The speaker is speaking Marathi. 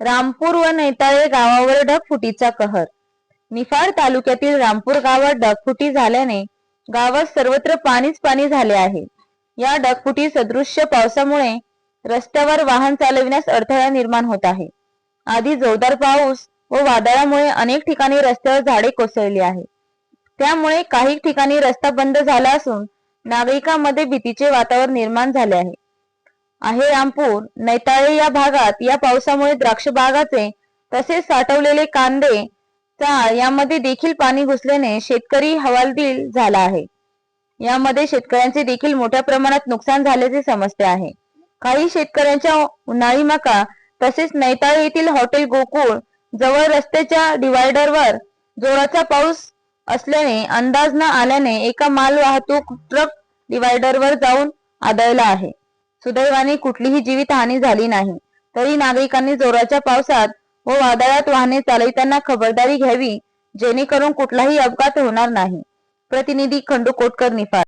रामपूर व नैताळे गावावर ढगफुटीचा कहर. निफाड तालुक्यातील रामपूर गावात ढगफुटी झाल्याने गावात सर्वत्र पाणीच पाणी झाले आहे. या ढगफुटी सदृश्य पावसामुळे रस्त्यावर वाहन चालविण्यास अडथळा निर्माण होत आहे. आधी जोरदार पाऊस व वादळामुळे अनेक ठिकाणी रस्त्यावर झाडे कोसळली आहे त्यामुळे काही ठिकाणी रस्ता बंद झाला असून नागरिकांमध्ये भीतीचे वातावरण निर्माण झाले आहे. आहे रामपूर नैताळे या भागात या पावसामुळे द्राक्ष बागाचे तसेच साठवलेले कांदे चाळ यामध्ये देखील पाणी घुसल्याने शेतकरी हवालदिल झाला आहे. यामध्ये शेतकऱ्यांचे देखील मोठ्या प्रमाणात नुकसान झाल्याचे समजते आहे. काही शेतकऱ्यांच्या उन्हाळी मका तसेच नैताळे येथील हॉटेल गोकुळ जवळ रस्त्याच्या डिवायडरवर जोराचा पाऊस असल्याने अंदाज न आल्याने एका माल वाहतूक ट्रक डिवायडरवर जाऊन आदळला आहे. सुदैवाने कुठलीही जीवितहानी झाली नाही. तरी नागरिकांनी जोराच्या पावसात व वादळात वाहने चालविताना खबरदारी घ्यावी जेणेकरून कुठलाही अपघात होणार नाही. प्रतिनिधी खंडू कोटकर निफाड.